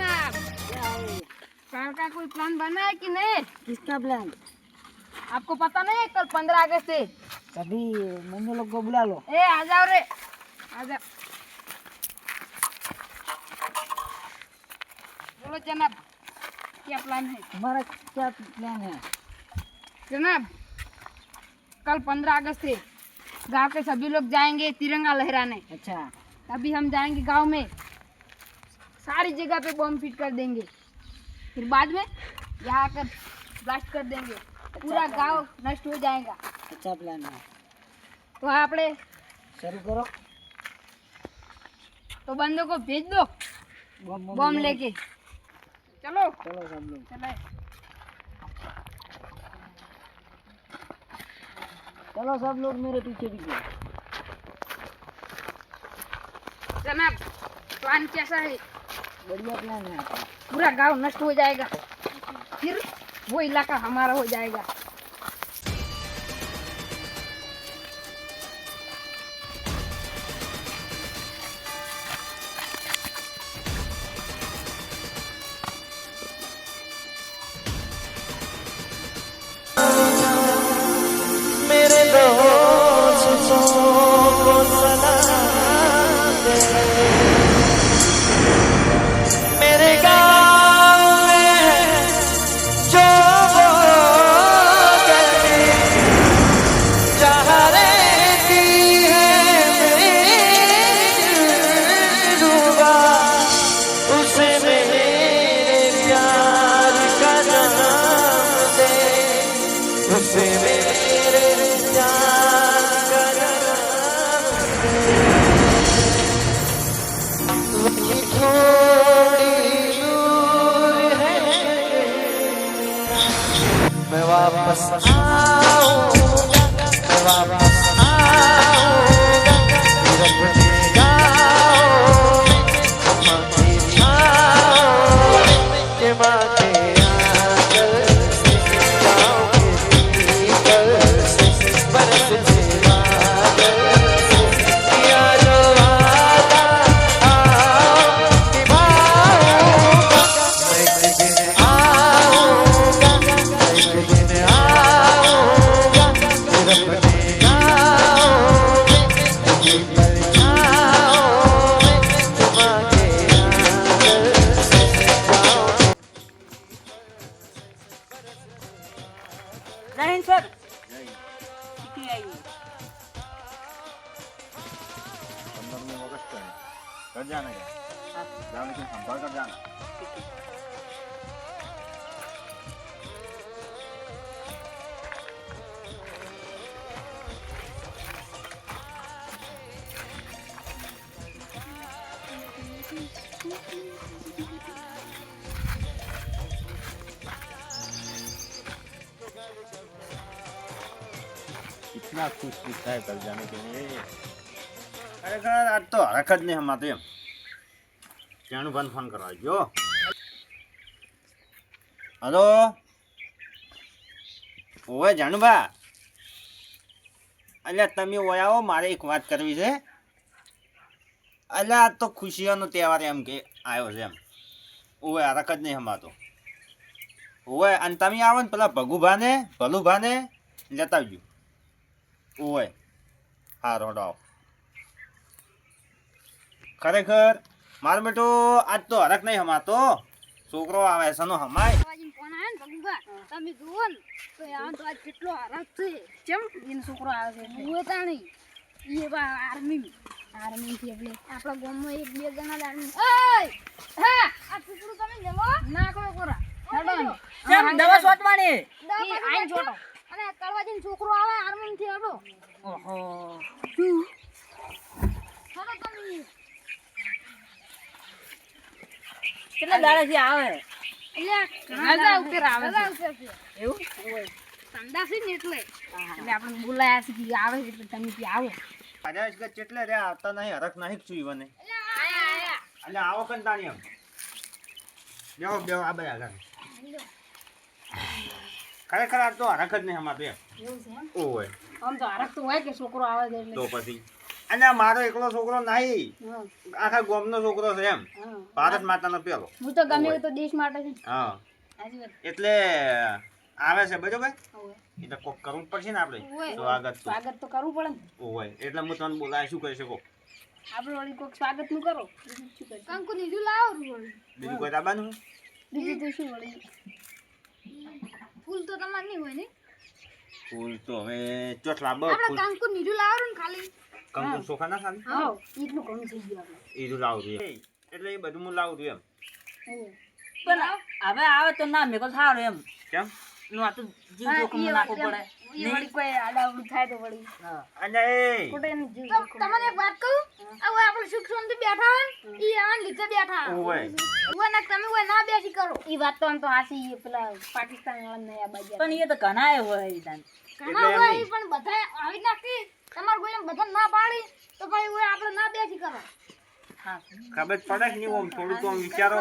है कल का कोई प्लान बना है कि नहीं? किसका प्लान आपको पता नहीं है कल पंद्रह अगस्त है? तभी मम्मी लोग को बुला लो। ए आ जाओ रे। आ जाओ। बोलो जनाब क्या प्लान है? तुम्हारा क्या प्लान है? जनाब कल पंद्रह अगस्त है। गाँव के सभी लोग जाएँगे तिरंगा लहराने। अच्छा। तभी हम जाएँगे गाँव में। सारी जगह पे बम फिट कर देंगे फिर बाद में यहाँ आकर ब्लास्ट कर देंगे पूरा गांव नष्ट हो जाएगा अच्छा प्लान है तो આપણે शुरू करो तो बंदों को भेज दो बम बम लेके चलो चलो सब लोग चले चलो सब लोग मेरे पीछे पीछे जनाब प्लान कैसा है बढ़िया प्लान है आपका पूरा गांव नष्ट हो जाएगा फिर वो इलाका हमारा हो जाएगा nossa. कितना खुश दिखता है कल जाने के लिए ખરેખર આજ તો હરખ જ નહીં હમાતું એમ ત્યાંનું બંધ ફોન કરવા જો હલો ઓવે જાણુભા અલ્યા તમે ઓય આવો મારે એક વાત કરવી છે અલ્યા આજ તો ખુશીઓનો તહેવાર એમ કે આવ્યો છે એમ ઓવે હરખ જ નહીં હમાતો. ઓવે અને તમે આવો ને પેલા ભગુભાને ભલુભાને લેતા આવજો. ઓવે હા રોડો આવો. ખરેખર મારો બેટો આજ તો હરખ નહીં હમાતો. છોકરો આવે છે નો હમાય તમે જુઓ ને તો આ તો આજ કેટલો હરાજ છે. કેમ? એનો છોકરો આવે છે. જુઓ તાણી. એ બા આર્મી આર્મી થી એટલે. આપણા ગામમાં એક બે જણા આર્મી ઓય! હા! આ છોકરું તમે લેલો ના કોરા. હેડો કેમ? દવા શોધવાની? આઈ જોટો અને કળવાજી છોકરો આવે આર્મી થી હેડો. ઓહો. હેડો તમે. કેટલા દાડાથી આવે? એટલે ઉપર આવે છે. એવું? સંદાસી ને એટલે. એટલે આપણે બોલાયા છે કે આવે એટલે તમે ત્યાં આવો. આજા કે ચેટલે રે આવતા નહીં હરખ નહીં છું ઈવને. આયા આયા એટલે આવો કંટાણી એમ. બેહો બેહો આ બધા ઘર ખરેખર આજ તો હરખ જ નહીં હમાતું એમ એવું છે એમ? ઓય આમ તો હરખ તો હોય કે છોકરો આવે છે તો પછી. અને મારો એકલો છોકરો નહીં. આખા આખા ગામનો છોકરો છે એમ. ભારત માતાનો પેલો. હું તો ગમે તો દેશ માટે હા. એટલે આવે છે બજો ભાઈ એ તો કોક કરવું પડશે ને આપણે. સ્વાગત સ્વાગત તો કરવું પડે ને. હોય. એટલે હું તમને બોલાય શું કરી શકો આપણે વળી કોક સ્વાગતનું કરો. કંકુ નીધું લાવો બીજું કોઈ દાબાનું? બીજું તો શું વળી? ફૂલ તો તમારે નહીં હોય ને? ફૂલ તો હવે ચોથ લાવો ફૂલ. કંકુ નીધું લાવો ને ખાલી. કંકુ ચોખા ના ખાલી? હા એટલું ઘણું થઈ ગયું આપણે. એ લાવું. એટલે એ બધું હું લાવું છું એમ. પણ હવે આવે તો ના મેં મેકો સારું એમ. કેમ? નું આ તો જીવ જોખમ ઈ પડે. એમ. વળી કોઈ આડાઅવળું થાય તો વળી. અને એ. ખોટે જીવ તમને એક વાત કહું? હવે આપણે સુખ શાંતિ બેઠા હોય ઈ આના લીધે બેઠા ઓય. હોય ને તમે હોય ના બેસી કરો. ઈ વાત તો આમ તો હાસી પેલા પાકિસ્તાન વાળા ને આ બાજુ. પણ એ તો ઘણા હોય ઈ તાન. ઘણા હોય પણ બધા આવી નાખી તમારે કોઈ બધા ના પાડી તો ભાઈ હોય આપણે ના બેસી કરો. ખબર પડે કે નહીં ઓમ થોડું તો વિચારો.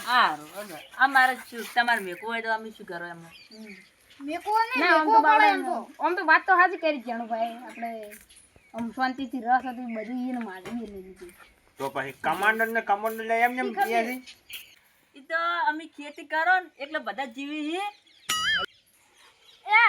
સારું બરાબર. આ મારે શું તમારે મેકવું હોય તો અમે શું કરો એમ? મેકો ને મેકો પડે આમ તો વાત તો હાજી કરી જાણુભાઈ આપણે આમ શાંતિથી રસ હતી બધું એને માગી લઈ તો પછી કમાન્ડર ને કમાન્ડર એમ એમ એ તો અમે ખેતી કરો ને એટલે બધા જીવી છે એ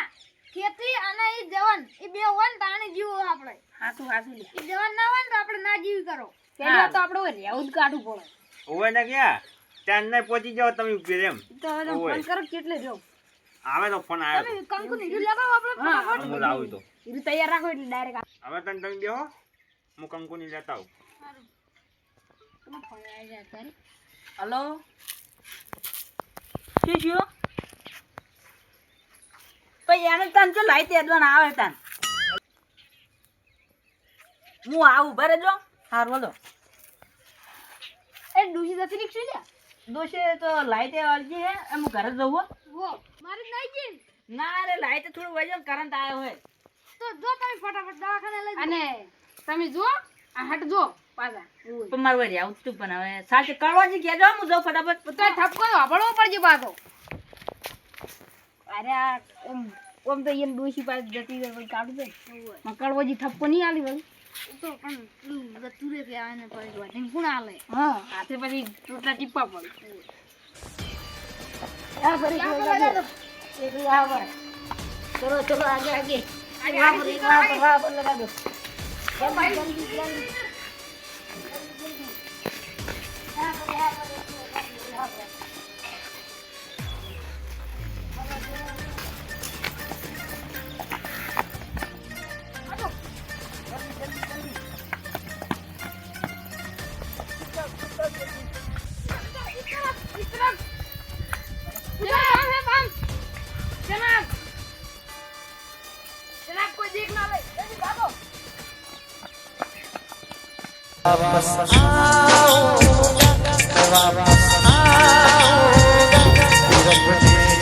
ખેતી અને એ જવાન એ બે હોય ને તાણી જીવો આપણે. હાથું હાથું જવાન ના હોય ને તો આપણે ના જીવી કરો. હા. પેલા તો આપણે રેવું જ કાઢવું પડે ઓવે ને ક્યાં? ત્યાં નહીં પહોંચી જાવ તમે ઊભી રેમ તો હવે ફોન કરો કેટલે જો? આવે તો ફોન આવ્યો તમે કંકુ નીચું લગાવો આપણે ફટાફટ. હું લાવું તો. ઈ તૈયાર રાખો એટલે ડાયરેક્ટ હવે તને તમે બેહો હું કંકુની લેતા આવું. ફોન આવી જાય અત્યારે હલો. શું થયું? પછી એને તને જો લાઈ તેડવાન આવે તને. હું આવું ભરે જો? હાર બોલો એ ડૂસી જતી નીકળી લે. દોશે તો લાઈટ અલજી હે એમ હું ઘરે જવું હો. વો મારે નહીં જઈ ના. રે લાઈટ થોડું વજન કરંટ આવ્યો હે. તો જો તમે ફટાફટ દવાખાને લઈ અને તમે જો આ હટ જો પાછા. પણ મારું વરી આવું તું પણ હવે. સાચે કરવાજી કહેજો હું જો ફટાફટ. તો ઠપકો હબળવો પડજે પાછો. અરે આ ઓમ ઓમ તો એમ ડોશી પાસે જતી રહે કાઢું દે મકડવો જી ઠપકો નહીં આલી ભાઈ તો પણ પેલું ગતુરે કે આવે ને પછી વધીને કોણ આલે? હા. હાથે પછી ટૂટા ટીપા પડે. આ ફરી એક આવે ચલો ચલો આગે આગે. વાહ પર એક વાહ પર લગા દો જલ્દી જલ્દી. वापस आऊंगा वापस आऊंगा रखने जाओगे मेरी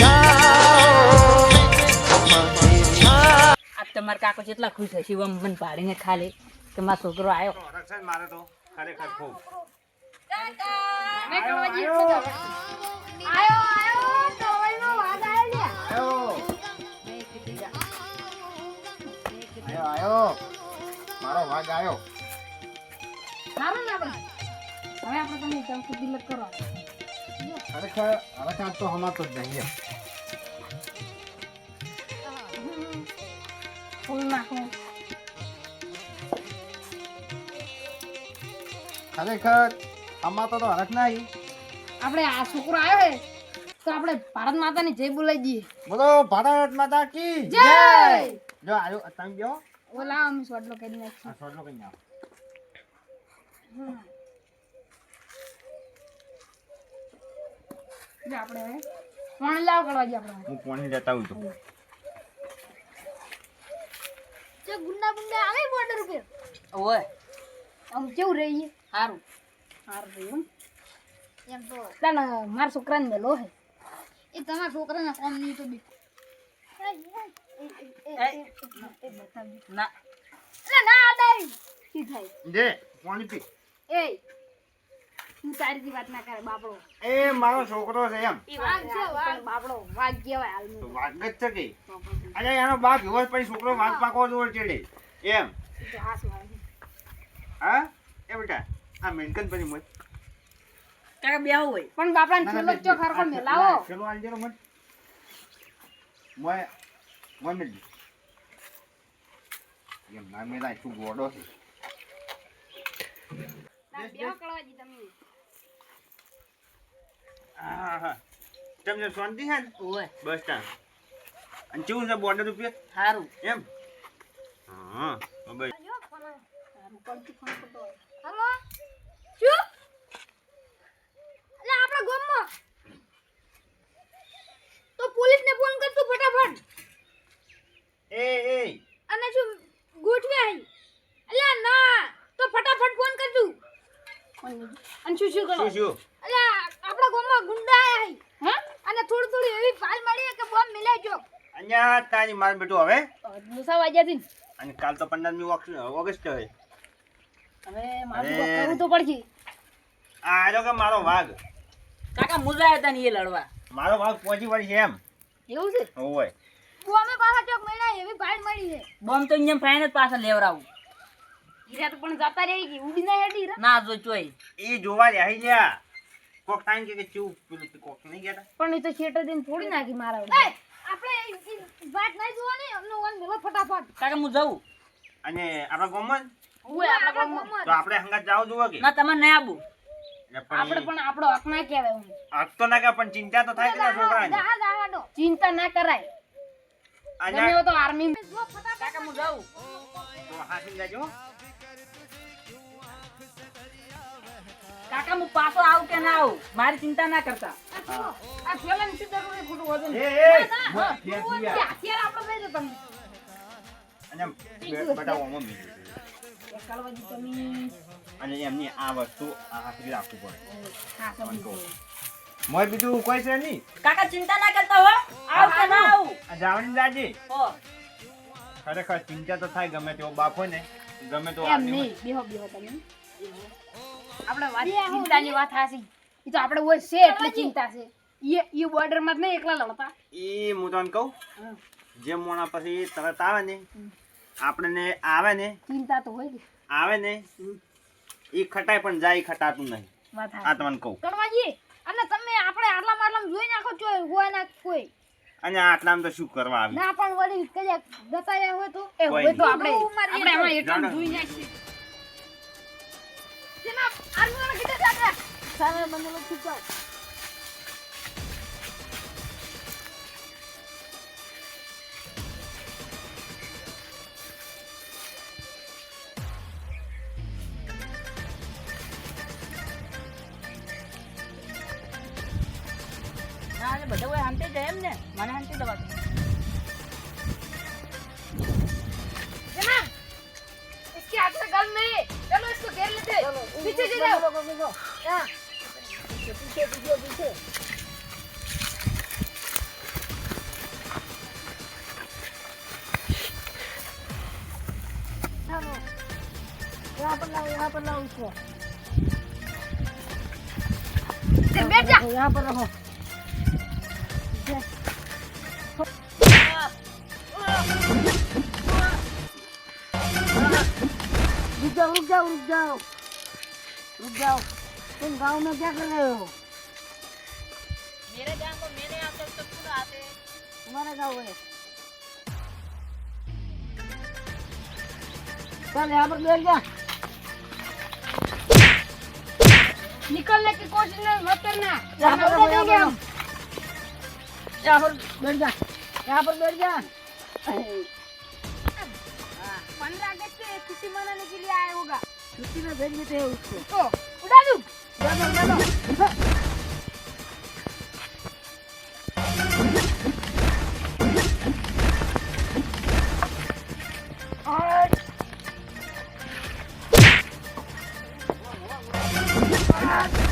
આ તમારા કાકો જેટલા ખુશ હશે એમ મને પાડીને ખાલી કે મારો છોકરો આવ્યો રક્ષણ મારે તો ખરેખર ખૂબ આયો આયો ટોવેલનો વાગ આયો લે આયો આયો મારો વાઘ આયો સારું ને આપણે. હવે આપણે તમે દિલક કરો તો હમાતો જ નહીં ફૂલ નાખો. ખરેખર હમાતો તો હરખ નહીં આપણે આ છોકરો આવ્યો હે તો આપણે ભારત માતાની જય બોલાવી દઈએ. બોલો ભારત માતા કી જય! જો આયો તમે ગયો? ઓલા અમે સોડલો કરી નાખીએ સોડલો કરી જો આપણે હવે લાવ કરવા જઈએ આપણે. હું પાણી લેતા આવું છું. જે ગુંડા ગુંડા આવે બોર્ડર ઉપર? ઓય. આમ કેવું રહીએ સારું સારું રહ્યું એમ. તો તાને મારા છોકરાને મેલો હે. એ તમારા છોકરાના કોમ નહીં તો બી. ના. ના થાય પાણી પી. એ તું તારીથી વાત ના કરે બાપડો. એ મારો છોકરો છે એમ. બાપડો વાઘ કહેવાય હાલનું તો વાઘ જ છે કે? અરે એનો બાપ એવો પછી છોકરો વાઘ પાકવા જોવે ચડે. એમ. હા? એ બેટા આ મેનકન પછી મોય કાકા બે હોય. પણ બાપડાને છેલ્લો જ ચોક હરખો મેલાવો ચલો આલ જરો મત. મોય મોય મેલ એમ ના મેલાય તું ગોડો છે. તમને શાંતિ છે ને? બસ તા. અને કેવું છે બોર્ડર રૂપિયા સારું એમ? હા ભાઈ હલો? શું એટલે આપણા ગામમાં. તો પોલીસને ફોન કર તું ફટાફટ. એ એ. અને શું ગોઠવે એટલે ના. તો ફટાફટ ફોન કર તું અને શું શું કરો શું? એટલે આપણા ગામમાં ગુંડા આયા હે. અને થોડી થોડી એવી ફાઇલ મળી કે બોમ્બ મિલાઈ જો અહીંયા તારી માર બેટો હવે? મુસા વાગ્યાથી અને કાલ તો પંદરમી ઓગસ્ટ હોય. હવે મારું તો પડશે. આ આજો કે મારો વાઘ? કાકા મુજા હતા ને એ લડવા. મારો વાઘ પહોંચી વળી છે એમ. એવું છે? હોય બોમ્બે પાછા ચોક મળ્યા એવી ફાઇલ મળી છે બોમ્બ તો અહીંયા ફાઇન જ પાછા લેવડાવું. હીરા તો પણ જતા રહી ગઈ ઉડી ના હેડી હીરા. ના જો ચોય એ જોવા રહ્યા ગયા. કોક ટાઈમ કે કે પેલું કોક નહીં ગયા પણ એ તો શેટર દિન થોડી નાખી મારા આપણે ઈ- ઈ વાત નહીં જોવાની અમને વન મેલો ફટાફટ. કાકા હું જાઉં. અને આપણા ગામમાં? ઓય આપણા ગામમાં. તો આપણે હંગાત જાવ જોવા કે? ના તમે નહીં આવું આપણે પણ પણ આપણો હક ના કહેવાય હક તો ના કે પણ ચિંતા તો થાય કે છોકરાને? ચિંતા ના કરાય. અને તો આર્મી કાકા હું જાઉં. તો હાથી જાજો. કાકા હું પાછો આવું કે ના આવું? મારી ચિંતા ના કરતા. આ ની ખોટું વજન. એ એ. આપણે લઈ અને બે- ઓમો મિલી એ તમે અને એમની આ વસ્તુ રાખવું પડે. હા સમજી મોય બીજું કોઈ છે નહીં? કાકા ચિંતા ના કરતા હો. આવું કે ના આવું? જાવણી હો. ખરેખર ચિંતા તો થાય ગમે તેવો બાપ હોય ને ગમે તો એમ નહીં. બેહો બેહો તમે. આપણે વાત ચિંતાની વાત હાસી એ તો આપણે હોય છે એટલે ચિંતા છે. એ એ બોર્ડરમાં જ નહીં એકલા લડતા. એ હું તને કહું? જે મોણા પછી તરત આવે ને આપણને આવે ને ચિંતા તો હોય આવે ને એ ખટાય પણ જાય ખટાતું નહીં. આ તમને કહું. કડવાજી અને તમે આપણે આટલા માટલામાં જોઈ નાખો છો હોય ના કોઈ. અને આટલામાં તો શું કરવા આવી? ના પણ વળી કદાચ જતા હોય તો? એ હોય તો આપણે આપણે એમાં એટલું જોઈ નાખીએ. બધા હોય શાંતિ જાય એમ ને. મને શાંતિ દવા पीछे से जाओ हाँ। पीछे पीछे पीछे चलो यहाँ पर लाओ यहाँ पर लाओ इसको बैठ जा यहाँ पर रहो रुक जाओ रुक जाओ रुक जाओ जाओ। तुम गाँव में क्या कर रहे हो? मेरे गाँव को मेरे आते तो पूरा आते तुम्हारा गाँव है चल यहाँ पर बैठ जा। निकलने की कोशिश नहीं मत करना। यहाँ पर रहो, यहाँ यहाँ पर बैठ जा। यहाँ पर बैठ जा। पंद्रह अगस्त से छुट्टी मनाने के लिए आया होगा। छुट्टी में भेज देते हैं उसको। तो Ah!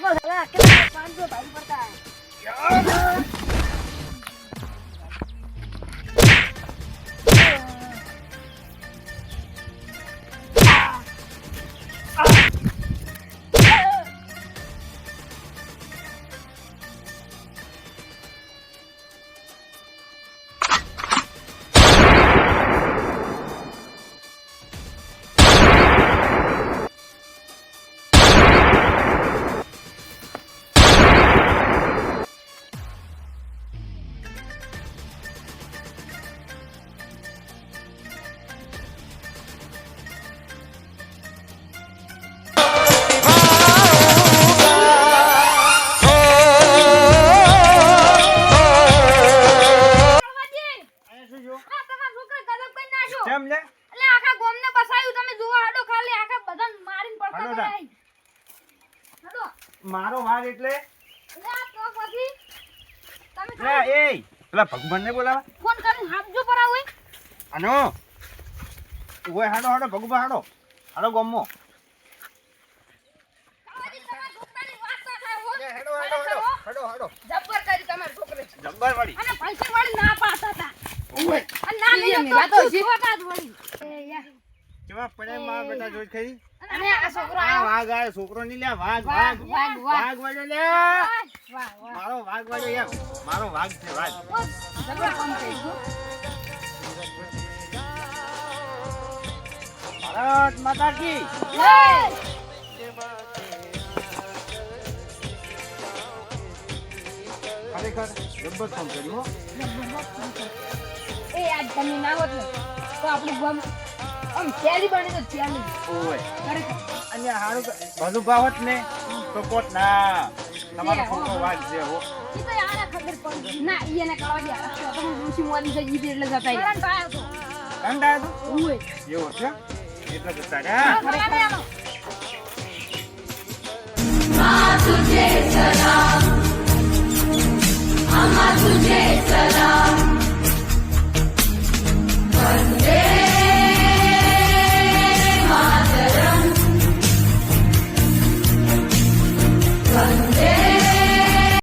લોકો સાલા કે 500 ભાઈ પડતા. તમે શું કરી નાખ્યો. છોકરે જબ્બર વાળી. અને પૈસા વાળી ના પાસા હતા. વળી. છોકરો. વાઘની લે વાઘ વાઘ. વાઘ. લે વાહ, વાહ. મારો વાઘ એમ મારો વાઘ છે વાઘ. ભારત માતા કી ખરેખર જબ્બર ફોન કર્યું? એ આજ તમે ના હોત ને તો આપણું ગમ આમ ચેલી બની તો ચેલી ઓય. ખરેખર. અને હારું ભલું ભાવત ને તો કોટ ના. તમારો ફોટો હો, છોકરો હો. ઈ તો યાર ખબર પડી ના ઈ એને કરવા દે. તો હું ઋષિ મોદી જઈ ઈ એટલે જતા કરંટ આયો તો કંડા તો ઓય. એવો છે? એટલે જતા રહ્યા ખરેખર આનો तुझे Monday.